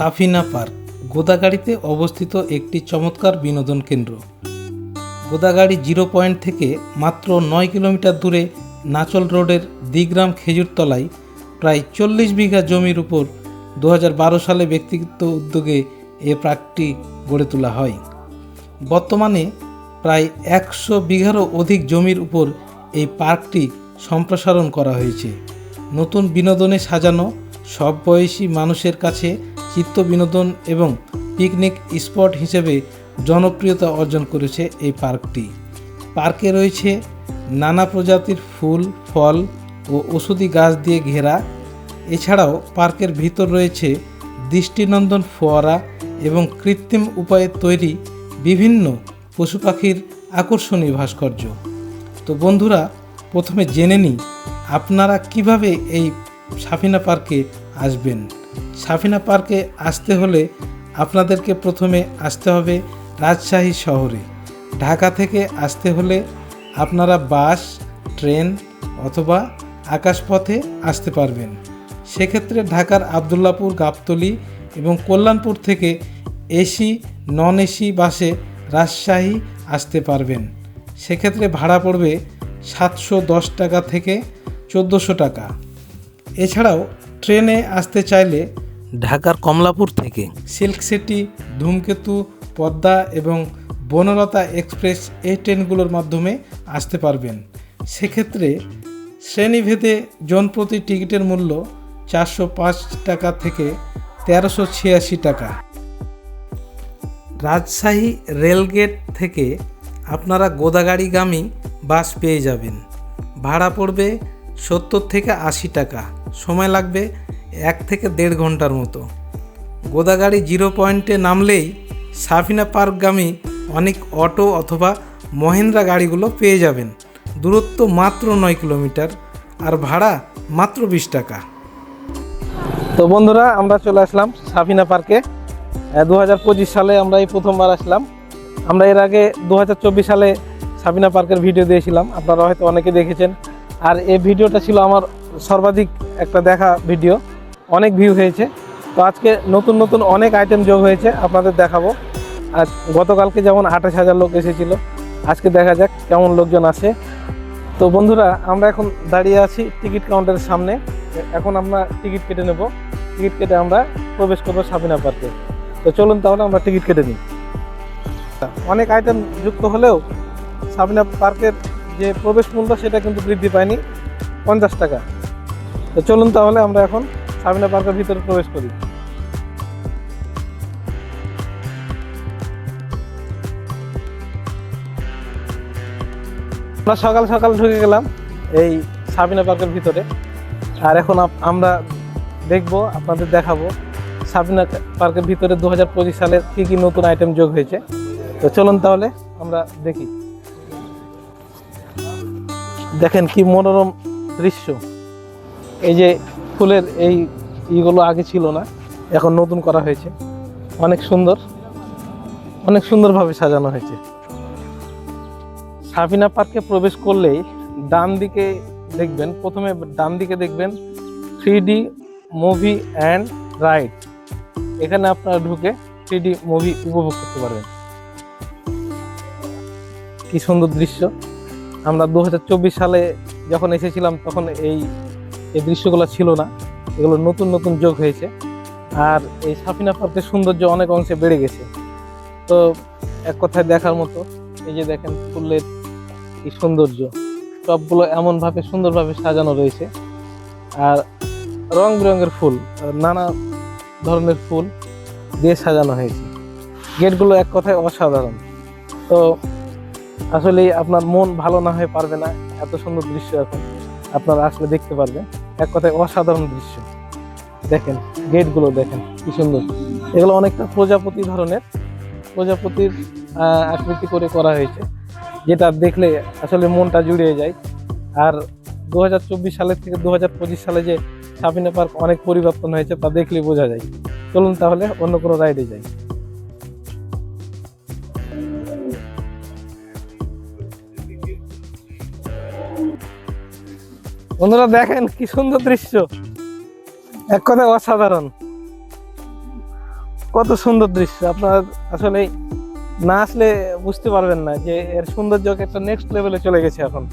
Safina park, গোদাগাড়িতে অবস্থিত একটি চমৎকার বিনোদন কেন্দ্র। গোদাগাড়ি জিরো পয়েন্ট থেকে মাত্র নয় কিলোমিটার দূরে নাচল রোডের দিগ্রাম খেজুরতলায় প্রায় চল্লিশ বিঘা জমির উপর দু হাজার বারো সালে ব্যক্তিগত উদ্যোগে এ পার্কটি গড়ে তোলা হয়। বর্তমানে প্রায় একশো বিঘারও অধিক জমির উপর এই পার্কটি সম্প্রসারণ করা হয়েছে। নতুন বিনোদনে সাজানো সব বয়সী মানুষের কাছে চিত্ত বিনোদন এবং পিকনিক স্পট হিসেবে জনপ্রিয়তা অর্জন করেছে এই পার্কটি। পার্কে রয়েছে নানা প্রজাতির ফুল, ফল ও ওষুধি গাছ দিয়ে ঘেরা। এছাড়াও পার্কের ভিতর রয়েছে দৃষ্টিনন্দন ফোয়ারা এবং কৃত্রিম উপায়ে তৈরি বিভিন্ন পশু পাখির আকর্ষণীয় ভাস্কর্য। তো বন্ধুরা, প্রথমে জেনে নিই, আপনারা কীভাবে এই সাফিনা পার্কে আসবেন? সাফিনা পার্কে আসতে হলে আপনাদেরকে প্রথমে আসতে হবে রাজশাহী শহরে। ঢাকা থেকে আসতে হলে আপনারা বাস, ট্রেন অথবা আকাশপথে আসতে পারবেন। সেক্ষেত্রে ঢাকার আবদুল্লাপুর, গাবতলি এবং কল্যাণপুর থেকে এসি, নন এসি বাসে রাজশাহী আসতে পারবেন। সেক্ষেত্রে ভাড়া পড়বে সাতশো দশ টাকা থেকে চোদ্দোশো টাকা। এছাড়াও ট্রেনে আসতে চাইলে ঢাকার কমলাপুর থেকে সিল্ক সিটি ধূমকেতু পদ্মা এবং বনলতা এক্সপ্রেস এই ট্রেনগুলোর মাধ্যমে আসতে পারবেন। সেক্ষেত্রে শ্রেণীভেদে জনপ্রতি টিকিটের মূল্য চারশো পাঁচ টাকা থেকে তেরোশো ছিয়াশি টাকা। রাজশাহী রেলগেট থেকে আপনারা গোদাগাড়িগামী বাস পেয়ে যাবেন। ভাড়া পড়বে সত্তর থেকে আশি টাকা। সময় লাগবে এক থেকে দেড় ঘণ্টার মতো। গোদাগাড়ি জিরো পয়েন্টে নামলেই সাফিনা পার্কগামী অনেক অটো অথবা মহেন্দ্রা গাড়িগুলো পেয়ে যাবেন। দূরত্ব মাত্র নয় কিলোমিটার আর ভাড়া মাত্র বিশ টাকা। তো বন্ধুরা, আমরা চলে আসলাম সাফিনা পার্কে। দু হাজার পঁচিশ সালে আমরা এই প্রথমবার আসলাম। আমরা এর আগে দু হাজার চব্বিশ সালে সাবিনা পার্কের ভিডিও দিয়েছিলাম। আপনারা হয়তো অনেকে দেখেছেন। আর এই ভিডিওটা ছিল আমার সর্বাধিক একটা দেখা ভিডিও অনেক ভিউ হয়েছে। তো আজকে নতুন নতুন অনেক আইটেম যোগ হয়েছে, আপনাদের দেখাবো। আর গতকালকে যেমন আঠাশ হাজার লোক এসেছিল, আজকে দেখা যাক কেমন লোকজন আসে তো বন্ধুরা, আমরা এখন দাঁড়িয়ে আছি টিকিট কাউন্টারের সামনে। এখন আমরা টিকিট কেটে নেব। টিকিট কেটে আমরা প্রবেশ করব সাবিনা পার্কে তো চলুন তাহলে আমরা টিকিট কেটে নিই। অনেক আইটেম যুক্ত হলেও সাবিনা পার্কের যে প্রবেশ মূল্য, সেটা কিন্তু বৃদ্ধি পায়নি। পঞ্চাশ টাকা। তো চলুন তাহলে আমরা এখন সাবিনা পার্কের ভিতরে প্রবেশ করি। আমরা সকাল সকাল ঢুকে গেলাম এই সাবিনা পার্কের ভিতরে। আর এখন আমরা দেখব, আপনাদের দেখাবো সাবিনা পার্কের ভিতরে দু হাজার সালের কী কী নতুন আইটেম যোগ হয়েছে। তো চলুন তাহলে আমরা দেখি। দেখেন কি মনোরম দৃশ্য। এই যে ফুলের এই ইগুলো আগে ছিল না, এখন নতুন করা হয়েছে। অনেক সুন্দর, অনেক সুন্দরভাবে সাজানো হয়েছে। সাবিনা পার্কে প্রবেশ করলেই ডান দিকে দেখবেন, প্রথমে ডান দিকে দেখবেন থ্রি মুভি অ্যান্ড রাইড। এখানে আপনারা ঢুকে থ্রি মুভি উপভোগ করতে পারবেন। কি সুন্দর দৃশ্য। আমরা দু হাজার চব্বিশ সালে যখন এসেছিলাম, তখন এই এই দৃশ্যগুলো ছিল না। এগুলো নতুন নতুন যোগ হয়েছে। আর এই সাফিনা পার্কের সৌন্দর্য অনেক অংশে বেড়ে গেছে। তো এক কথায় দেখার মতো, এই যে দেখেন ফুলের কি সৌন্দর্য, সবগুলো এমনভাবে, সুন্দরভাবে সাজানো রয়েছে। আর রং বেরঙের ফুল নানা ধরনের ফুল দিয়ে সাজানো হয়েছে। গেটগুলো এক কথায় অসাধারণ। তো আসলে আপনার মন ভালো না হয়ে পারবে না, এত সুন্দর দৃশ্য এখন আপনারা আসলে দেখতে পারবেন। এক কথায় অসাধারণ দৃশ্য। দেখেন, গেটগুলো দেখেন, কি সুন্দর। এগুলো অনেকটা প্রজাপতি ধরনের। প্রজাপতির আকৃতি করে করা হয়েছে, যেটা দেখলে আসলে মনটা জুড়িয়ে যায়। আর দু হাজার চব্বিশ সালের থেকে দু হাজার পঁচিশ সালে যে সাবিনা পার্ক অনেক পরিবর্তন হয়েছে, তা দেখলেই বোঝা যায়। চলুন তাহলে অন্য কোনো রাইডে যাই। বন্ধুরা দেখেন কি সুন্দর দৃশ্য। এক কথায় অসাধারণ। কত সুন্দর দৃশ্য। আপনার আসলে না আসলে বুঝতে পারবেন না যে এর সৌন্দর্য একটা নেক্সট লেভেলে চলে গেছে এখন।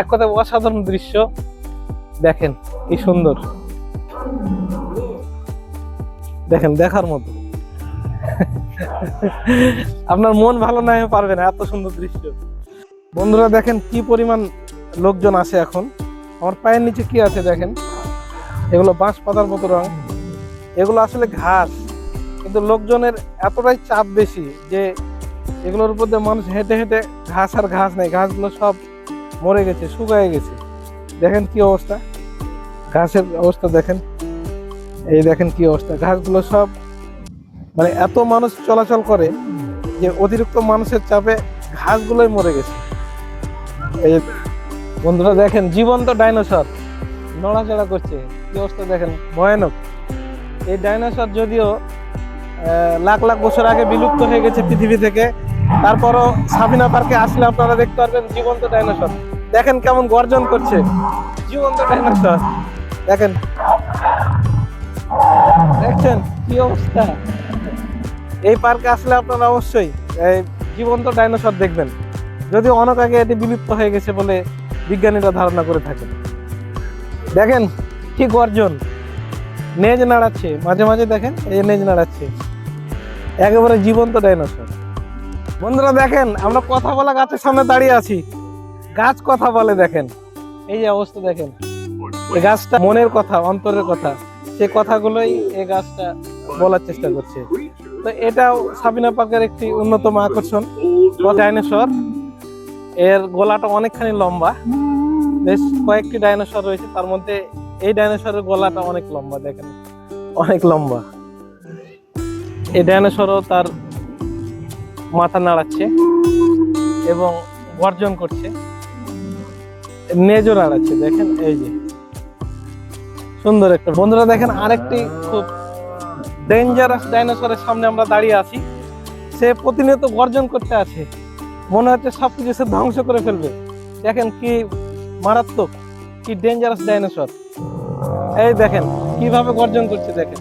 এক কথায় অসাধারণ দৃশ্য। দেখেন কি সুন্দর। দেখেন, দেখার মতো। আপনার মন ভালো না পারবে না এত সুন্দর দৃশ্য। বন্ধুরা দেখেন কি পরিমাণ লোকজন আছে এখন। আমার পায়ের নিচে কি আছে দেখেন? এগুলো বাঁশ পাতার মতো রং। এগুলো আসলে ঘাস, কিন্তু লোকজনের এতটাই চাপ বেশি যে এগুলোর উপর দিয়ে মানুষ হেঁটে হেঁটে ঘাস আর ঘাস নেই, ঘাসগুলো সব মরে গেছে, শুকায় গেছে। দেখেন কি অবস্থা? ঘাসের অবস্থা দেখেন। এই দেখেন কি অবস্থা? ঘাসগুলো সব মানে এত মানুষ চলাচল করে যে অতিরিক্ত মানুষের চাপে ঘাসগুলোই মরে গেছে। এই বন্ধুরা দেখেন, জীবন্ত ডাইনোসর। নড়াচড়া করছে। কি অবস্থা দেখেন? ভয়ানক। এই ডাইনোসর যদিও লাখ লাখ বছর আগে বিলুপ্ত হয়ে গেছে পৃথিবী থেকে, তারপরও সাবিনা পার্কে আসলে আপনারা দেখতে পারবেন জীবন্ত ডাইনোসর। দেখেন কেমন গর্জন করছে। জীবন্ত ডাইনোসর। দেখেন। দেখছেন? কি অবস্থা? এই পার্কে আসলে আপনারা অবশ্যই জীবন্ত ডাইনোসর দেখবেন। যদিও অনেক আগে এটি বিলুপ্ত হয়ে গেছে বলে বিজ্ঞানীরা ধারণা করে থাকেন। দেখেন কি গর্জন নেজ নাড়াচ্ছে, মাঝে মাঝে দেখেন এই নেজ নাড়াচ্ছে। একেবারে জীবন্ত ডাইনোসর। বন্ধুরা দেখেন, আমরা কথা বলা গাছের সামনে দাঁড়িয়ে আছি। গাছ কথা বলে দেখেন। এই যে অবস্থা দেখেন। এই গাছটা মনের কথা, অন্তরের কথা, সে কথাগুলোই এই গাছটা বলার চেষ্টা করছে। তো এটাও সাবিনা পাকের একটি অন্যতম আকর্ষণ, ডাইনোসর। এর গলাটা অনেকখানি লম্বা। বেশ কয়েকটি ডাইনোসর রয়েছে, তার মধ্যে এই ডাইনোসরের গলাটা অনেক লম্বা, দেখেন। অনেক লম্বা। এই ডাইনোসরও তার মাথা নাড়াচ্ছে এবং গর্জন করছে। নেজও নাড়াচ্ছে, দেখেন, এই যে। সুন্দর একটা। বন্ধুরা, দেখেন, আরেকটি খুব ডেঞ্জারাস ডাইনোসরের সামনে আমরা দাঁড়িয়ে আছি। সে প্রতিনিয়ত গর্জন করতে আছে মনে হচ্ছে সবকিছু সে ধ্বংস করে ফেলবে। দেখেন কি মারাত্মক, কি ডেঞ্জারাস ডাইনোসর এই দেখেন, কীভাবে গর্জন করছে দেখেন।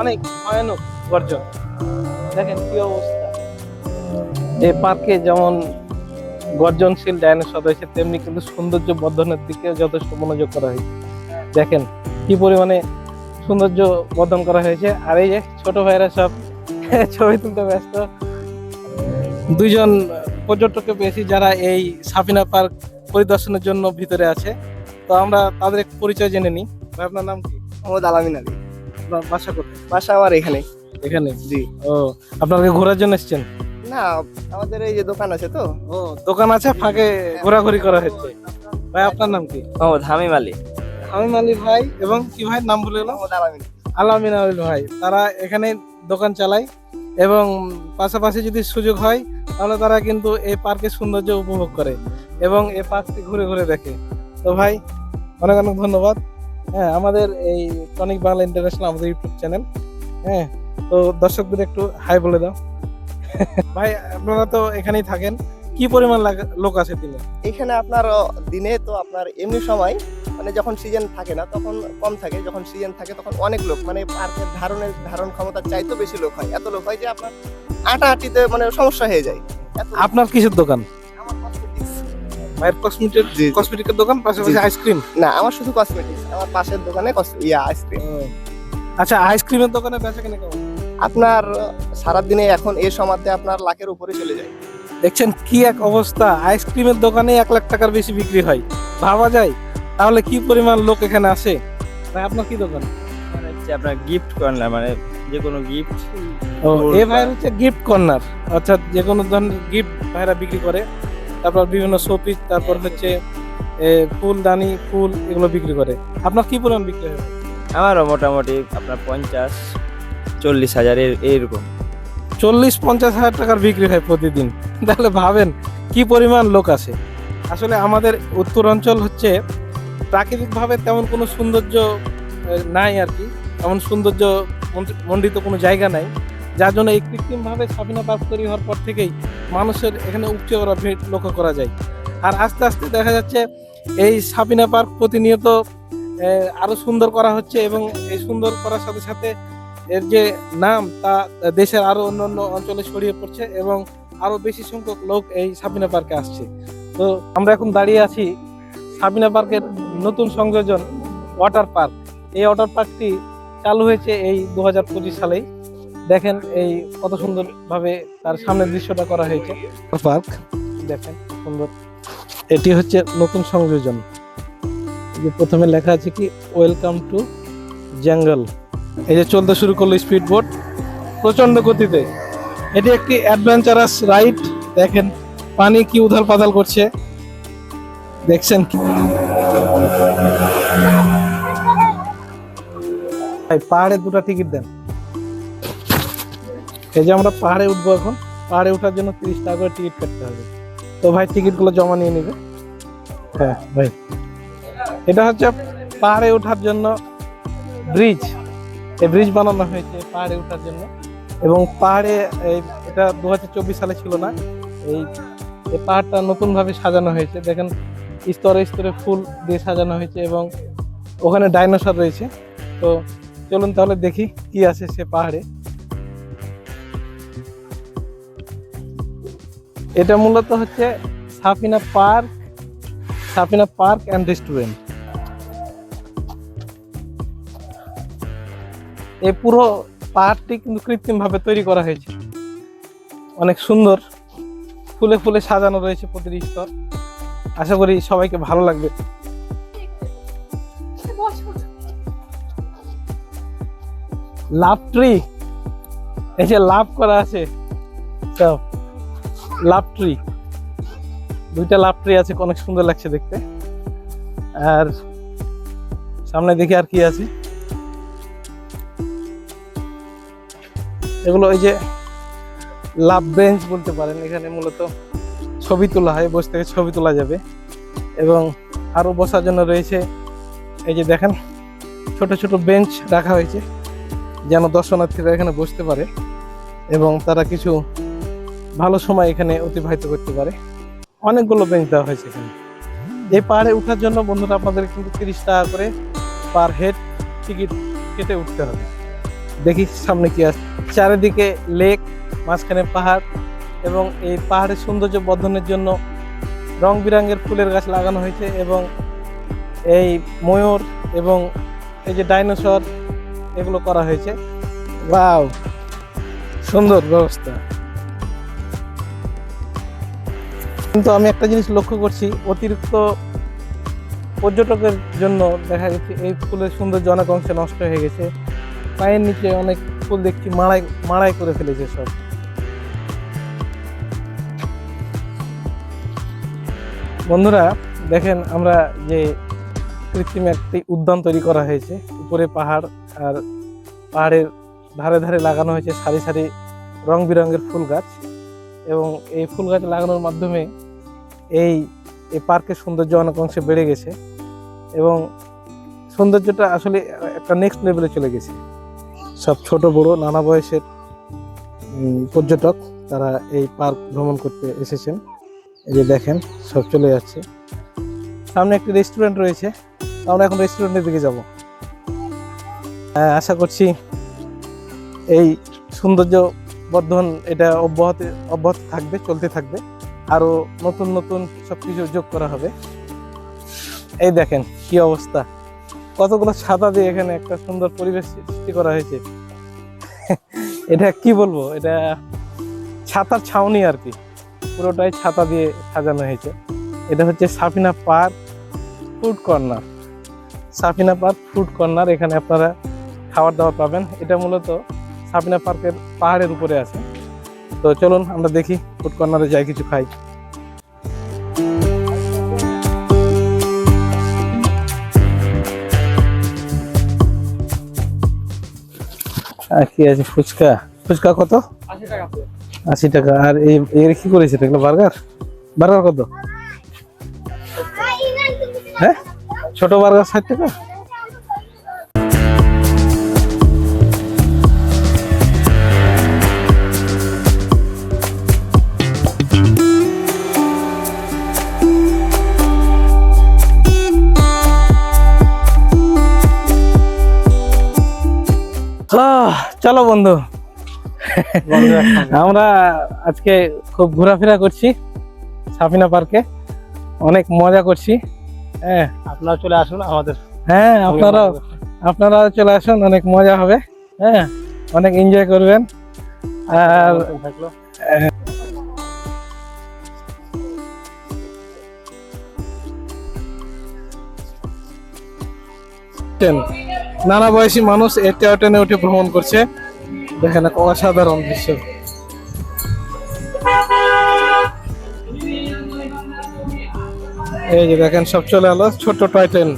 অনেক ভয়ানক গর্জন। দেখেন কি অবস্থা। এই পার্কে যেমন গর্জনশীল ডাইনোসর রয়েছে, তেমনি কিন্তু সৌন্দর্য বর্ধনের দিকে যথেষ্ট মনোযোগ করা হয়েছে। দেখেন কি পরিমাণে সৌন্দর্য বর্ধন করা হয়েছে। আর এই যে ছোট ভাইরা সব ছবি তুলতে ব্যস্ত। দুইজন পর্যটককে পেয়েছি যারা এই সাফিনা পার্ক পরিদর্শনের জন্য ভিতরে আছে। তো আমরা তাদের একটু পরিচয় জেনে নিই। ভাই, আপনার নাম কি? মোহাম্মদ আলামিন আলী। আপনার বাসা কোথায়? বাসা আমার এখানে। এখানে? জি। ও আপনাকে ঘোরার জন্য এসেছেন? না আমাদের এই যে দোকান আছে তো। ও দোকান আছে ফাঁকে ঘোরাঘুরি করা হচ্ছে ভাই আপনার নাম কি? মোহাম্মদ হামিম আলী। আমি মালিক ভাই এবং কি ভাই নাম বলে গেলাম মোহাম্মদ আলামিন। আলামিন আমিল ভাই তারা এখানে দোকান চালায় এবং পাশাপাশি যদি সুযোগ হয় তাহলে তারা কিন্তু এই পার্কের সৌন্দর্য উপভোগ করে এবং এই পার্কটি ঘুরে ঘুরে দেখে। তো ভাই, অনেক অনেক ধন্যবাদ। হ্যাঁ আমাদের এই টনিক বাংলা ইন্টারন্যাশনাল আমাদের ইউটিউব চ্যানেল হ্যাঁ তো দর্শকদের একটু হাই বলে দাও। ভাই, আপনারা তো এখানেই থাকেন। কি পরিমাণ লোক আছে দিনে? এখানে আপনার দিনে তো আপনার এমনি সময় মানে যখন সিজন থাকে না, তখন কম থাকে। যখন সিজন থাকে, তখন অনেক লোক মানে পার্কের ধারণের, ধারণ ক্ষমতার চাইতেও বেশি লোক হয়। এত লোক হয় যে আপনার আটাআটিতে মানে সমস্যা হয়ে যায়। আপনার কিসের দোকান? আমার cosmetics। কসমেটিক। কসমেটিকের দোকান পাশাপাশি আইসক্রিম না আমার শুধু কসমেটিক্স আমার পাশের দোকানে ইয়া আইসক্রিম আচ্ছা আইসক্রিমের দোকানে বেচা কিনা কেমন? আপনার সারাদিনে এখন এই সময়তে আপনার লাখের উপরে চলে যায়। দেখছেন কি এক অবস্থা? আইসক্রিমের দোকানে এক লাখ টাকার বেশি বিক্রি হয়। ভাবা যায়? তাহলে কি পরিমাণ লোক এখানে আসে? ভাই আপনার কি দোকান? মানে আপনার গিফট কর্নার মানে যে কোনো গিফট ও এ ভাই হচ্ছে গিফট কর্নার অর্থাৎ যে কোনো ধরনের গিফট ভাইরা বিক্রি করে তারপর বিভিন্ন শোপিস তারপর হচ্ছে ফুলদানি ফুল এগুলো বিক্রি করে। আপনার কি পরিমাণ বিক্রি হয়? আমারও মোটামুটি আপনার পঞ্চাশ চল্লিশ হাজারের এইরকম চল্লিশ পঞ্চাশ হাজার টাকার বিক্রি হয় প্রতিদিন। তাহলে ভাবেন কি পরিমাণ লোক আসে আসলে আমাদের উত্তর অঞ্চল হচ্ছে প্রাকৃতিকভাবে তেমন কোনো সৌন্দর্য নাই আর কি। তেমন সৌন্দর্য মণ্ডিত কোনো জায়গা নাই। যার জন্য এই কৃত্রিমভাবে সাবিনা পার্ক তৈরি হওয়ার পর থেকেই মানুষের এখানে উপচে করা ভিড় লক্ষ্য করা যায়। আর আস্তে আস্তে দেখা যাচ্ছে এই সাবিনা পার্ক প্রতিনিয়ত আরও সুন্দর করা হচ্ছে এবং এই সুন্দর করার সাথে সাথে এর যে নাম তা দেশের আরও অন্যান্য অঞ্চলে ছড়িয়ে পড়ছে এবং আরও বেশি সংখ্যক লোক এই সাবিনা পার্কে আসছে। তো আমরা এখন দাঁড়িয়ে আছি সাবিনা পার্কের নতুন সংযোজন ওয়াটার পার্ক। এই ওয়াটার পার্কটি চালু হয়েছে এই দু হাজার পঁচিশ সালেই। দেখেন এই কত সুন্দর ভাবে তার সামনের দৃশ্যটা করা হয়েছে। পার্ক। দেখেন সুন্দর। এটি হচ্ছে নতুন সংযোজন। যে প্রথমে লেখা আছে কি ওয়েলকাম টু জঙ্গল এই যে চলতে শুরু করল স্পিড বোট প্রচণ্ড গতিতে। এটি একটি অ্যাডভেঞ্চারাস রাইড দেখেন পানি কি উধাল পাতাল করছে। দেখছেন কি? পাহাড়ে দুটো টিকিট দেন। এই যে আমরা পাহাড়ে উঠবো এখন, পাহাড়ে ওঠার জন্য তিরিশ টাকা করে টিকিট কাটতে হবে। তো ভাই টিকিটগুলো জমা নিয়ে নেবে। হ্যাঁ ভাই। এটা হচ্ছে পাহাড়ে ওঠার জন্য ব্রিজ এই ব্রিজ বানানো হয়েছে পাহাড়ে ওঠার জন্য। এবং পাহাড়ে এই এটা দু হাজার চব্বিশ সালে ছিল না। এই এই পাহাড়টা নতুনভাবে সাজানো হয়েছে। দেখেন, স্তরে স্তরে ফুল দিয়ে সাজানো হয়েছে এবং ওখানে ডাইনোসর রয়েছে। তো চলুন তাহলে দেখি কি আছে সে পাহাড়ে। এটা মূলত হচ্ছে Safina park Safina park and restaurant এই পুরো পাহাড়টি কিন্তু কৃত্রিম ভাবে তৈরি করা হয়েছে। অনেক সুন্দর। ফুলে ফুলে সাজানো রয়েছে প্রতিটি স্তর। আশা করি সবাইকে ভালো লাগবে। Love tree. এই যে লাভ করা আছে। সব লাভ ট্রি। দুইটা লাভ ট্রি আছে, অনেক সুন্দর লাগছে দেখতে। আর সামনে দেখি আর কি আছে। এগুলো ওই যে লাভ বেঞ্চ বলতে পারেন, এখানে মূলত ছবি তোলা হয়, বসে থেকে ছবি তোলা যাবে। এবং আরও বসার জন্য রয়েছে, এই যে দেখেন, ছোট ছোট বেঞ্চ রাখা হয়েছে, যেন দর্শনার্থীরা এখানে বসতে পারে। এবং তারা কিছু ভালো সময় এখানে অতিবাহিত করতে পারে। অনেকগুলো বেঞ্চ দেওয়া হয়েছে এখানে। এই পাহাড়ে ওঠার জন্য বন্ধুরা আপনাদের কিন্তু তিরিশ টাকা করে পার হেড টিকিট কেটে উঠতে হবে। দেখি সামনে কি আছে। চারিদিকে লেক মাঝখানে পাহাড় এবং এই পাহাড়ের সৌন্দর্য বর্ধনের জন্য রং বিরঙের ফুলের গাছ লাগানো হয়েছে এবং এই ময়ূর এবং এই যে ডাইনোসর এগুলো করা হয়েছে। ওয়াও সুন্দর ব্যবস্থা। কিন্তু আমি একটা জিনিস লক্ষ্য করছি, অতিরিক্ত পর্যটকের জন্য দেখা গেছে এই ফুলের সৌন্দর্য অনেক অংশে নষ্ট হয়ে গেছে। পায়ের নিচে অনেক ফুল দেখছি মাড়াই মাড়াই করে ফেলেছে সব। বন্ধুরা, দেখেন আমরা যে কৃত্রিম একটি উদ্যান তৈরি করা হয়েছে, উপরে পাহাড় আর পাহাড়ের ধারে ধারে লাগানো হয়েছে সারি সারি রং বেরঙের ফুল গাছ এবং এই ফুল গাছ লাগানোর মাধ্যমে এই এই পার্কের সৌন্দর্য অনেক অংশে বেড়ে গেছে এবং সৌন্দর্যটা আসলে একটা নেক্সট লেভেলে চলে গেছে। সব ছোট বড় নানা বয়সের পর্যটক তারা এই পার্ক ভ্রমণ করতে এসেছেন। এই যে দেখেন সব চলে যাচ্ছে। সামনে একটি রেস্টুরেন্ট রয়েছে। আমরা এখন রেস্টুরেন্টের দিকে যাব। হ্যাঁ, আশা করছি এই সৌন্দর্য বর্ধন এটা অব্যাহত অব্যাহত থাকবে চলতে থাকবে। আরও নতুন নতুন সব কিছু যোগ করা হবে। এই দেখেন কি অবস্থা। কতগুলো ছাতা দিয়ে এখানে একটা সুন্দর পরিবেশ সৃষ্টি করা হয়েছে। এটা কি বলব? এটা ছাতার ছাউনি আর কি। পুরোটাই ছাতা দিয়ে সাজানো হয়েছে। এটা হচ্ছে Safina park food corner. Safina park food corner, এখানে আপনারা খাবার দাবার পাবেন। এটা মূলত সাফিনা পার্কের পাহাড়ের উপরে আছে। তো চলুন আমরা দেখি ফুড কর্নারে যাই কিছু খাই। আর কি আছে? ফুচকা। ফুচকা কত? আশি টাকা। আর এর কি করেছে? এগুলো বার্গার? বার্গার কত? হ্যাঁ? ছোট বার্গার ষাট টাকা? চলো বন্ধু। আমরা আজকে খুব ঘোরাফেরা করছি সাফিনা পার্কে। অনেক মজা করছি। হ্যাঁ। আপনারা চলে আসুন আমাদের হ্যাঁ আপনারাও আপনারাও চলে আসুন অনেক মজা হবে। হ্যাঁ অনেক এনজয় করবেন। আর থাকল। নানা বয়সী মানুষ এতে টেনে উঠে ভ্রমণ করছে। দেখেন এক অসাধারণ দৃশ্য। এই যে দেখেন সব চলে এলো ছোট টয় ট্রেন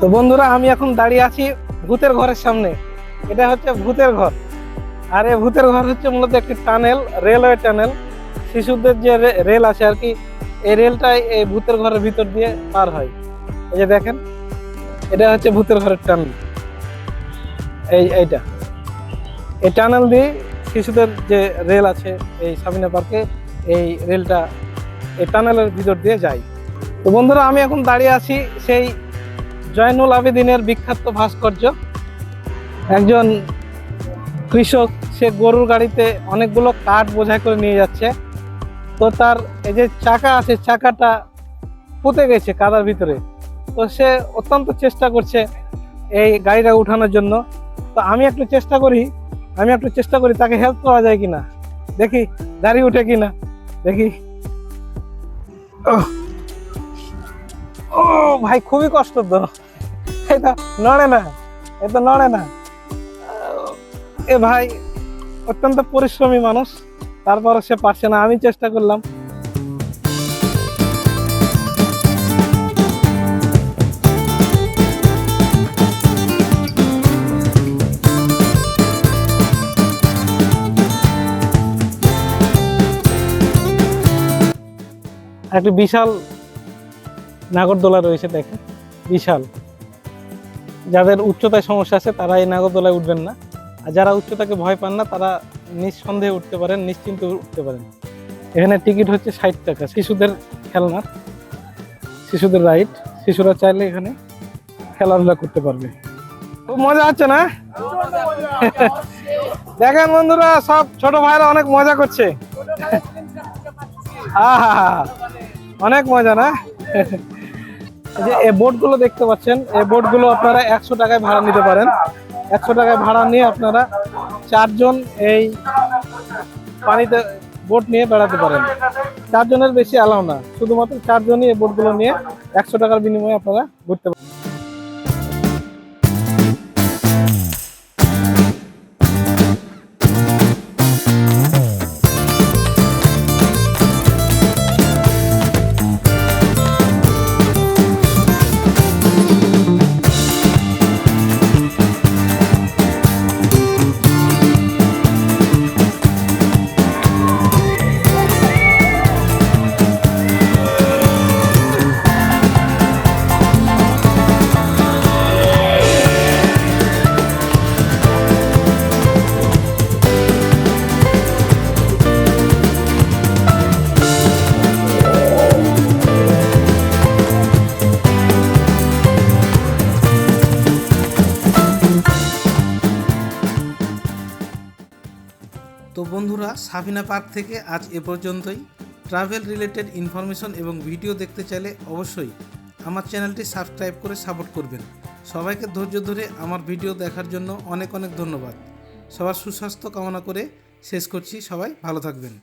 তো বন্ধুরা, আমি এখন দাঁড়িয়ে আছি ভূতের ঘরের সামনে। এটা হচ্ছে ভূতের ঘর। আর এই ভূতের ঘর হচ্ছে মূলত একটি টানেল, রেলওয়ে টানেল। শিশুদের যে রেল আছে আর কি, এই রেলটাই এই ভূতের ঘরের ভিতর দিয়ে পার হয়। এই যে দেখেন, এটা হচ্ছে ভূতের ঘরের টানেল। এই এইটা। এই টানেল দিয়ে শিশুদের যে রেল আছে এই সাবিনা পার্কে এই রেলটা এই টানেলের ভিতর দিয়ে যায়। তো বন্ধুরা, আমি এখন দাঁড়িয়ে আছি সেই জয়নুল আবেদিনের বিখ্যাত ভাস্কর্য। একজন কৃষক, সে গরুর গাড়িতে অনেকগুলো কাঠ বোঝাই করে নিয়ে যাচ্ছে। তো তার এই যে চাকা আছে, চাকাটা পুঁতে গেছে কাদার ভিতরে। তো সে অত্যন্ত চেষ্টা করছে এই গাড়িটা উঠানোর জন্য। তো আমি একটু চেষ্টা করি, আমি একটু চেষ্টা করি তাকে হেল্প করা যায় কিনা। দেখি গাড়ি উঠে কিনা। দেখি। ও ভাই, খুবই কষ্ট তো। এটা নড়ে না এটা নড়ে না। এ ভাই, অত্যন্ত পরিশ্রমী মানুষ। তারপরে সে পারছে না, আমি চেষ্টা করলাম। একটি বিশাল নাগরদোলা রয়েছে, দেখেন। বিশাল। যাদের উচ্চতায় সমস্যা আছে, তারা এই নাগরদোলায় উঠবেন না। আর যারা উচ্চতাকে ভয় পান না, তারা নিঃসন্দেহে উঠতে পারেন, নিশ্চিন্তে উঠতে পারেন। এখানে টিকিট হচ্ছে ষাট টাকা। শিশুদের খেলনা, শিশুদের রাইড। শিশুরা চাইলে এখানে খেলাধুলা করতে পারবে। খুব মজা হচ্ছে না? দেখেন বন্ধুরা, সব ছোট ভাইরা অনেক মজা করছে। অনেক মজা না? যে, এই বোটগুলো দেখতে পাচ্ছেন, এই বোটগুলো আপনারা একশো টাকায় ভাড়া নিতে পারেন। একশো টাকায় ভাড়া নিয়ে আপনারা চারজন এই পানিতে বোট নিয়ে বেড়াতে পারেন। চারজনের বেশি অ্যালাউ না। শুধুমাত্র চারজনই এই বোটগুলো নিয়ে একশো টাকার বিনিময়ে আপনারা ঘুরতে পারেন বন্ধুরা, সাফিনা পার্ক থেকে আজ এ পর্যন্তই। ট্রাভেল রিলেটেড ইনফরমেশন এবং ভিডিও দেখতে চাইলে অবশ্যই আমার চ্যানেলটি সাবস্ক্রাইব করে সাপোর্ট করবেন। সবাইকে ধৈর্য ধরে আমার ভিডিও দেখার জন্য অনেক অনেক ধন্যবাদ। সবার সুস্বাস্থ্য কামনা করে শেষ করছি। সবাই ভালো থাকবেন।